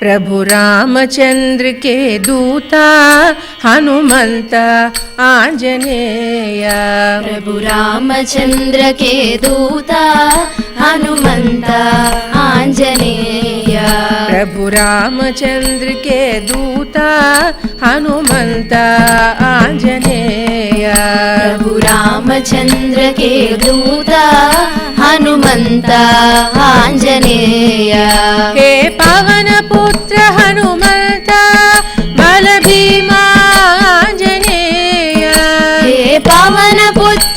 प्रभु रामचंद्र के दूता हनुमंत आंजनेय प्रभु रामचंद्र के दूता हनुमंत आंजनेय प्रभु रामचंद्र के दूता हनुमंत आंजनेय भु रामचन्द्र के दूता हनुमन्ता आञ्जनेय। हे पवन पुत्र हनुमन्ता बलभीमाञ्जनेय। हे पवन पुत्र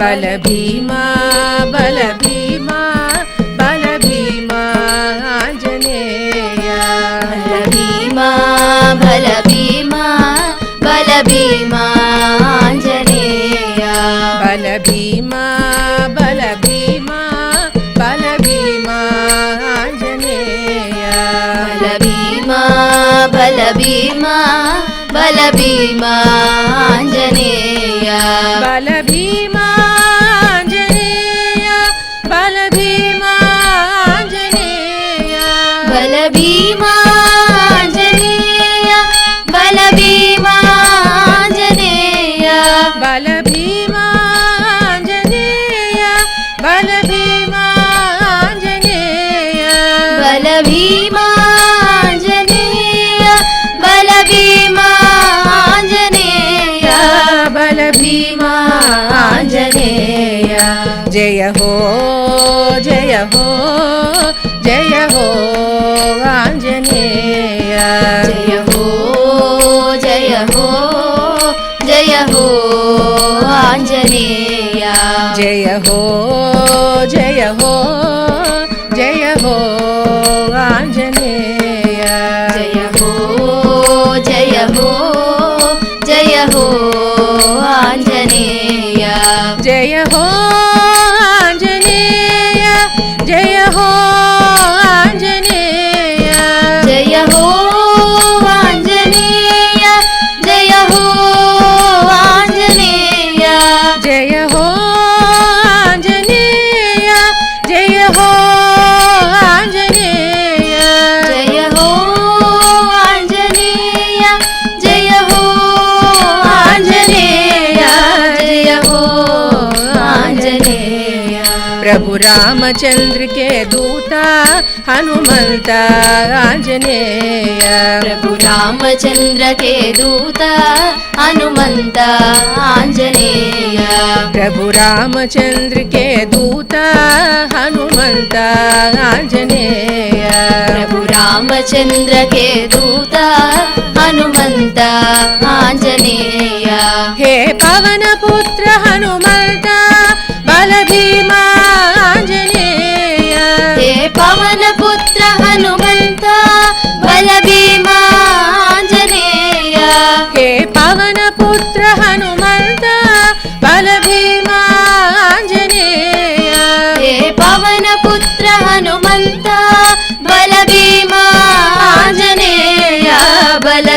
बल भीमा बल भीमा बल भीमा आंजनेय बल भीमा बल भीमा बल भीमा भीमांजनेय बल भीमा बल भीमा बल भीमा आंजनेय बल भीमा बल भीमा बल भीमांजनेय बल बल बल बल जय हो ఆంజనేయ. జయ హో జయ హో. రామచంద్రకే దూత హనుమంత ఆంజనేయ. ప్రభు రామచంద్రకే దూత హనుమంత ఆంజనేయ. ప్రభు రామచంద్రకే దూత హనుమంత ఆంజనేయ. ప్రభు రామచంద్రకే దూత హనుమంత ఆంజనేయ. హే పవన పుత్ర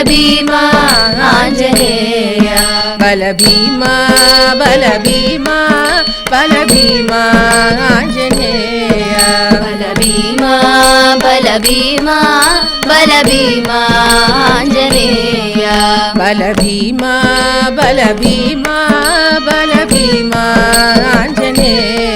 భీమా ఆంజనేయ. బల భీమా బల భీమా బల భీమా ఆంజనేయ. బల భీమా బల భీమా బల భీమా ఆంజనేయ. బల భీమా బల భీమా బల భీమా ఆంజనేయ.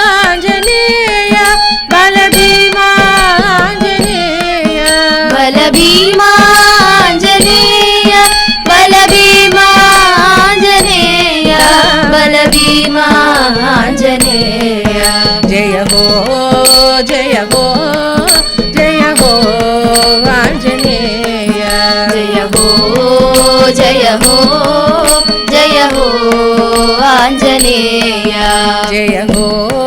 భీమాంజనేయ బల భీమాంజనేయ బల భీమాంజనేయ బల భీమాంజనేయ బల భీమాంజనేయ జయ హో జయ హో జయ హో ఆంజనేయ జయ హో जय हो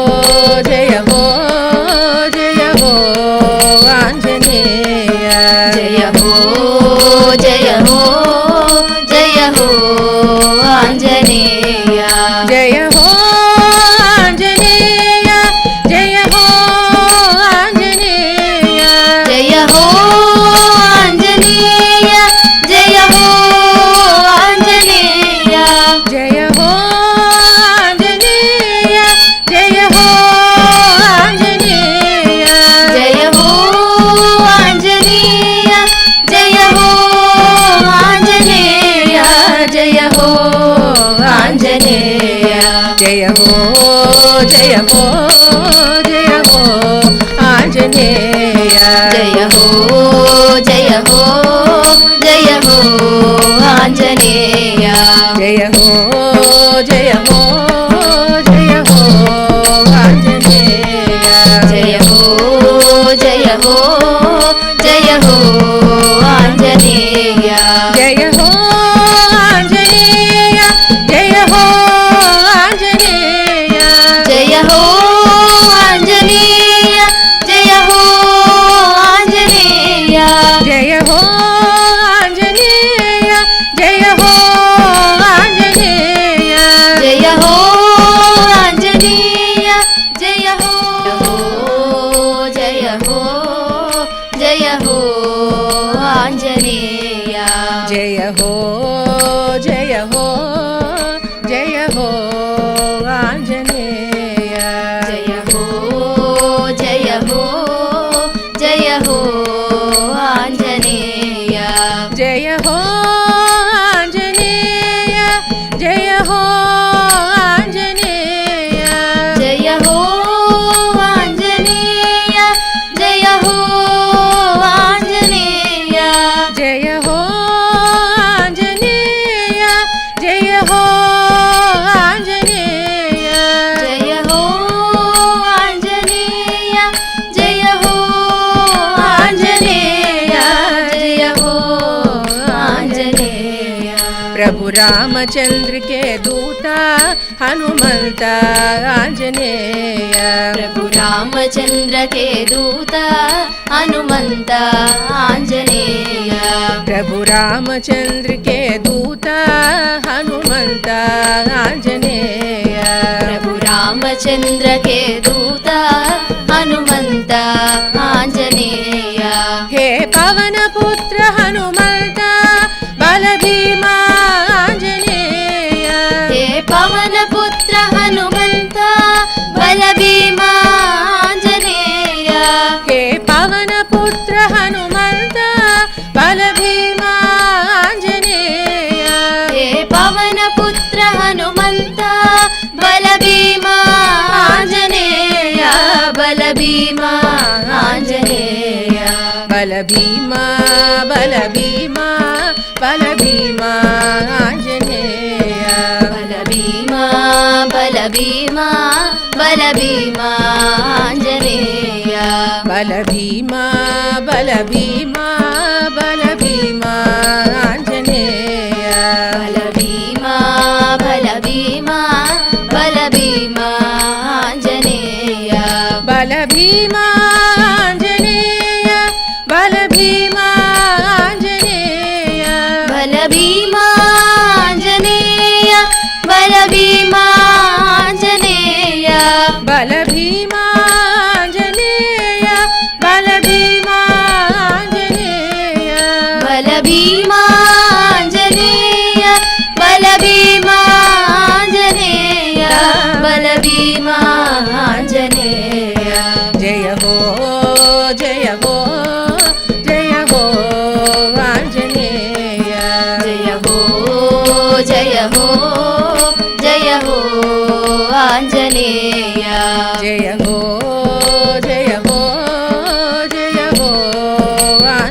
జయ హో జయ హో ఆంజనేయ. జయ హో జయ హో జయ హో ఆంజనేయ. జయ హో हो जय हो आञ्जनेया जय हो जय हो जय हो आञ्जनेया जय हो जय हो जय हो आञ्जनेया जय हो रामचंद्र के दूता हनुमंत आंजनेय प्रभु रामचंद्र के दूता हनुमंत आंजनेय प्रभु रामचंद्र के दूता हनुमंत आंजनेय प्रभु रामचंद्र के दूता हनुमंत आंजनेय हे पवन భీమా ఆంజనేయ. బల భీమా బల భీమా బల భీమా ఆంజనేయ. బల భీమా బల భీమా బల భీమా ఆంజనేయ. బల భీమా బల భీమా బల భీమా ఆంజనేయ బల భీమా ఆంజనేయ బల భీమా ఆంజనేయ జయ హో జయ హో జయ హో ఆంజనేయ. జయ హో జయ హో జయ హో ఆంజనేయ. జయ హో జయ హో జయ హో ఆంజనేయ.